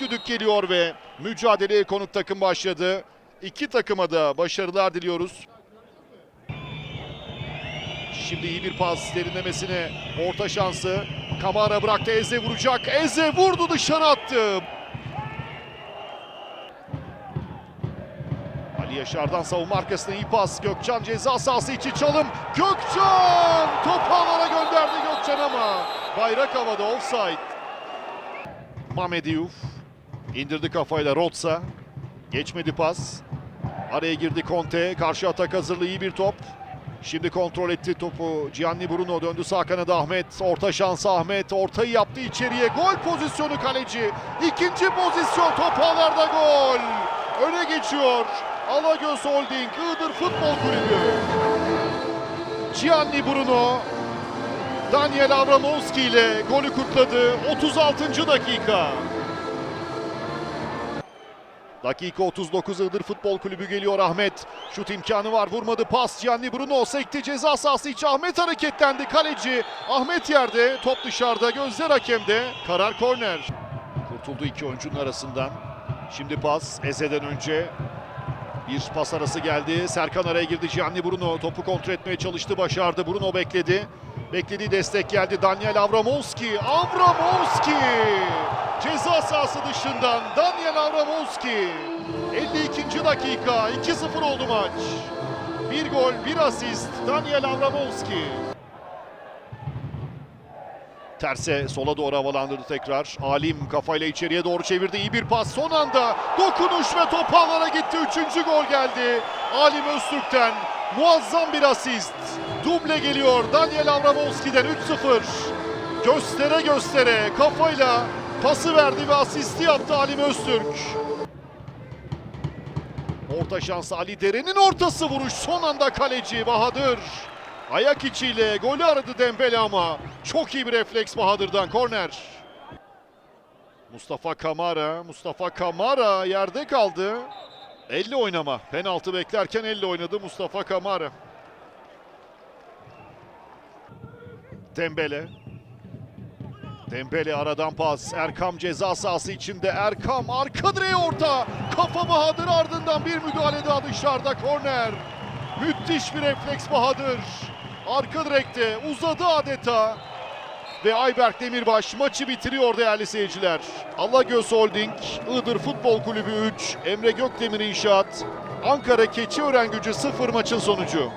düdük geliyor ve mücadeleye konuk takım başladı. İki takıma da başarılar diliyoruz. Şimdi iyi bir pas derinlemesine orta şansı. Kamara bıraktı Eze vuracak. Eze vurdu dışarı attı. Ali Yaşar'dan savunma arkasına iyi pas. Gökçen ceza sahası içi çalım. Gökçen! Topu alana gönderdi Gökçen ama bayrak havada offside. Mehmet Diouf indirdi kafayla Rotsa. Geçmedi pas. Araya girdi Conte. Karşı atak hazırlığı iyi bir top. Şimdi kontrol etti topu. Gianni Bruno döndü sağ kanada Ahmet. Orta şansı Ahmet. Ortayı yaptı içeriye. Gol pozisyonu kaleci. İkinci pozisyon top ağlarda gol. Öne geçiyor. Alagöz Holding Iğdır Futbol Kulübü. Gianni Bruno Daniel Avramovski ile golü kutladı. 36. dakika. Dakika 39 Iğdır Futbol Kulübü geliyor Ahmet. Şut imkanı var vurmadı pas Gianni Bruno sekti ceza sahası içi Ahmet hareketlendi kaleci. Ahmet yerde top dışarıda gözler hakemde. Karar korner. Kurtuldu iki oyuncunun arasından. Şimdi pas Eze'den önce bir pas arası geldi. Serkan araya girdi. Gianni Bruno topu kontrol etmeye çalıştı. Başardı. Bruno bekledi. Beklediği destek geldi. Daniel Avramovski. Avramovski! Ceza sahası dışından Daniel Avramovski. 52. dakika. 2-0 oldu maç. Bir gol, bir asist. Daniel Avramovski. Terse sola doğru havalandırdı tekrar. Alim kafayla içeriye doğru çevirdi. İyi bir pas. Son anda dokunuş ve top gitti. Üçüncü gol geldi. Alim Öztürk'ten muazzam bir asist. Duble geliyor Daniel Avramovski'den 3-0. Göstere göstere kafayla pası verdi ve asisti yaptı Alim Öztürk. Orta şansı Ali Deren'in ortası vuruş. Son anda kaleci Bahadır. Ayak içiyle golü aradı Dembele ama çok iyi bir refleks Bahadır'dan korner. Mustafa Kamara, Mustafa Kamara yerde kaldı. 50 oynama. Penaltı beklerken 50 oynadı Mustafa Kamara. Dembele. Dembele aradan pas. Erkam ceza sahası içinde. Erkam arka direğe orta. Kafa Bahadır ardından bir müdahale daha dışarıda korner. Müthiş bir refleks Bahadır. Arka direkte uzadı adeta. Ve Ayberk Demirbaş maçı bitiriyor değerli seyirciler. Alagöz Holding, Iğdır Futbol Kulübü 3, Emre Gökdemir İnşaat, Ankara Keçiören Gücü 0 maçın sonucu.